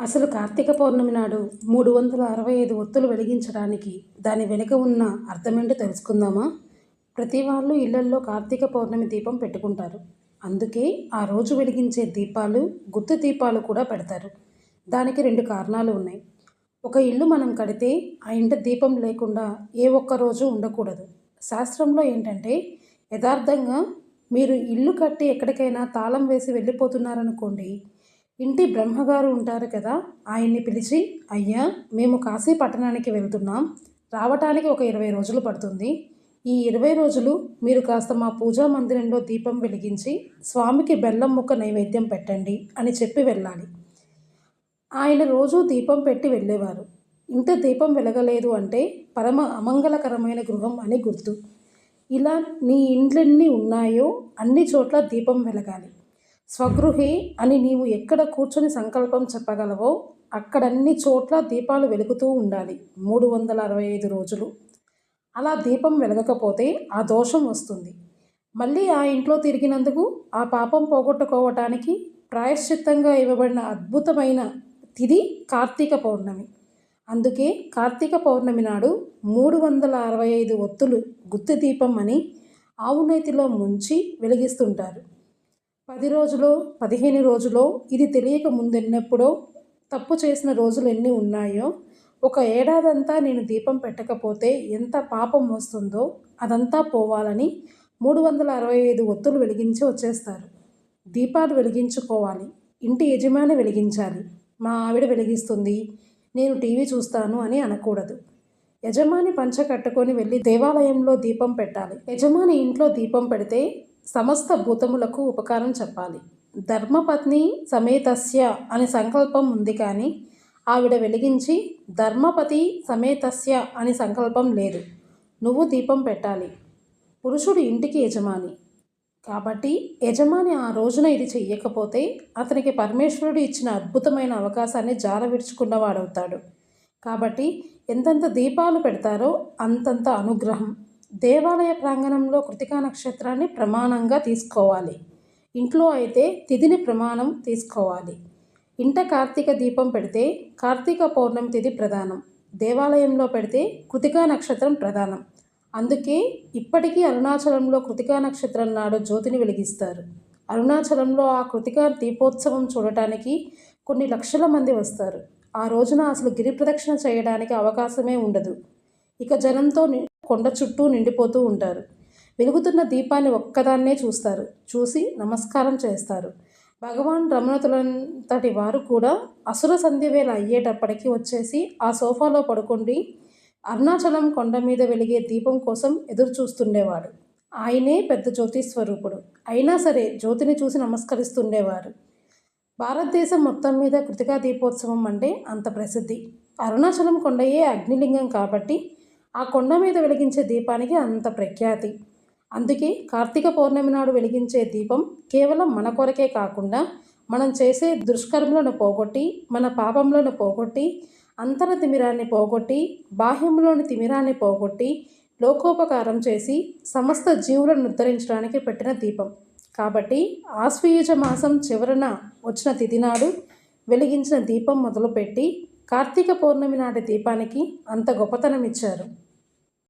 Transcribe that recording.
అసలు కార్తీక పౌర్ణమి నాడు మూడు వందల అరవై ఐదు ఒత్తులు వెలిగించడానికి దాని వెనుక ఉన్న అర్థమేంటో తెలుసుకుందామా? ప్రతి వాళ్ళు ఇళ్ళల్లో కార్తీక పౌర్ణమి దీపం పెట్టుకుంటారు. అందుకే ఆ రోజు వెలిగించే దీపాలు గుత్తు దీపాలు కూడా పెడతారు. దానికి రెండు కారణాలు ఉన్నాయి. ఒక ఇల్లు మనం కడితే ఆ ఇంట దీపం లేకుండా ఏ ఒక్క రోజు ఉండకూడదు. శాస్త్రంలో ఏంటంటే యథార్థంగా మీరు ఇల్లు కట్టి ఎక్కడికైనా తాళం వేసి వెళ్ళిపోతున్నారనుకోండి ఇంటి బ్రహ్మగారు ఉంటారు కదా ఆయన్ని పిలిచి అయ్యా మేము కాశీ పట్టణానికి వెళ్తున్నాం. రావటానికి ఒక ఇరవై రోజులు పడుతుంది. ఈ ఇరవై రోజులు మీరు కాస్త మా పూజా మందిరంలో దీపం వెలిగించి స్వామికి బెల్లం ముక్క నైవేద్యం పెట్టండి అని చెప్పి వెళ్ళాలి. ఆయన రోజు దీపం పెట్టి వెళ్ళేవారు. ఇంత దీపం వెలగలేదు అంటే పరమ అమంగళకరమైన గృహం అని గుర్తు. ఇలా నీ ఇండ్లన్నీ ఉన్నాయో అన్ని చోట్ల దీపం వెలగాలి. స్వగృహి అని నీవు ఎక్కడ కూర్చొని సంకల్పం చెప్పగలవో అక్కడన్ని చోట్ల దీపాలు వెలుగుతూ ఉండాలి. మూడు వందల అరవై ఐదు రోజులు. అలా దీపం వెలగకపోతే ఆ దోషం వస్తుంది. మళ్ళీ ఆ ఇంట్లో తిరిగినందుకు ఆ పాపం పోగొట్టుకోవటానికి ప్రాయశ్చిత్తంగా ఇవ్వబడిన అద్భుతమైన తిది కార్తీక పౌర్ణమి. అందుకే కార్తీక పౌర్ణమి నాడు మూడు వందల అరవై ఐదు ఒత్తులు గుత్తి దీపం అని ఆవునేతిలో ముంచి వెలిగిస్తుంటారు. పది రోజులో పదిహేను రోజులో ఇది తెలియక ముందెన్నెప్పుడో తప్పు చేసిన రోజులు ఎన్ని ఉన్నాయో ఒక ఏడాదంతా నేను దీపం పెట్టకపోతే ఎంత పాపం వస్తుందో అదంతా పోవాలని మూడు వందల అరవై ఐదు ఒత్తులు వెలిగించి వచ్చేస్తారు. దీపాలు వెలిగించుకోవాలి ఇంటి యజమాని వెలిగించాలి మా ఆవిడ వెలిగిస్తుంది నేను టీవీ చూస్తాను అని అనకూడదు. యజమాని పంచ కట్టుకొని వెళ్ళి దేవాలయంలో దీపం పెట్టాలి. యజమాని ఇంట్లో దీపం పెడితే సమస్త భూతములకు ఉపకారం చెప్పాలి. ధర్మపత్ని సమేతస్య అని సంకల్పం ఉంది కానీ ఆవిడ వెలిగించి ధర్మపతి సమేతస్య అని సంకల్పం లేదు. నువ్వు దీపం పెట్టాలి. పురుషుడు ఇంటికి యజమాని. కాబట్టి యజమాని ఆ రోజున ఇది చెయ్యకపోతే అతనికి పరమేశ్వరుడు ఇచ్చిన అద్భుతమైన అవకాశాన్ని జార విడుచుకున్నవాడవుతాడు. కాబట్టి ఎంతెంత దీపాలు పెడతారో అంతంత అనుగ్రహం. దేవాలయ ప్రాంగణంలో కృతికా నక్షత్రాన్ని ప్రమాణంగా తీసుకోవాలి. ఇంట్లో అయితే తిథిని ప్రమాణం తీసుకోవాలి. ఇంట కార్తీక దీపం పెడితే కార్తీక పౌర్ణమి తిథి ప్రధానం. దేవాలయంలో పెడితే కృతికా నక్షత్రం ప్రధానం. అందుకే ఇప్పటికీ అరుణాచలంలో కృతికా నక్షత్రం నాడు జ్యోతిని వెలిగిస్తారు. అరుణాచలంలో ఆ కృతికా దీపోత్సవం చూడటానికి కొన్ని లక్షల మంది వస్తారు. ఆ రోజున అసలు గిరి ప్రదక్షిణ చేయడానికి అవకాశమే ఉండదు. ఇక జనంతో కొండ చుట్టూ నిండిపోతూ ఉంటారు. వెలుగుతున్న దీపాన్ని ఒక్కదాన్నే చూస్తారు. చూసి నమస్కారం చేస్తారు. భగవాన్ రమణతులంతటి వారు కూడా అసుర సంధ్యవేళ అయ్యేటప్పటికి వచ్చేసి ఆ సోఫాలో పడుకుండి. అరుణాచలం కొండ మీద వెలిగే దీపం కోసం ఎదురు చూస్తుండేవాడు ఆయనే పెద్ద జ్యోతి స్వరూపుడు. అయినా సరే జ్యోతిని చూసి నమస్కరిస్తుండేవారు. భారతదేశం మొత్తం మీద కృతికా దీపోత్సవం అంటే అంత ప్రసిద్ధి. అరుణాచలం కొండయే అగ్నిలింగం కాబట్టి ఆ కొండ మీద వెలిగించే దీపానికి అంత ప్రఖ్యాతి. అందుకే కార్తీక పౌర్ణమి నాడు వెలిగించే దీపం కేవలం మన కొరకే కాకుండా మనం చేసే దుష్కర్మలను పోగొట్టి మన పాపంలను పోగొట్టి అంతర తిమిరాన్ని పోగొట్టి బాహ్యంలోని తిమిరాన్ని పోగొట్టి లోకోపకారం చేసి సమస్త జీవులను ఉద్ధరించడానికి పెట్టిన దీపం. కాబట్టి ఆశ్వయుజ మాసం చివరన వచ్చిన తిథి నాడు వెలిగించిన దీపం మొదలుపెట్టి కార్తీక పౌర్ణమి నాటి దీపానికి అంత గొప్పతనం ఇచ్చారు.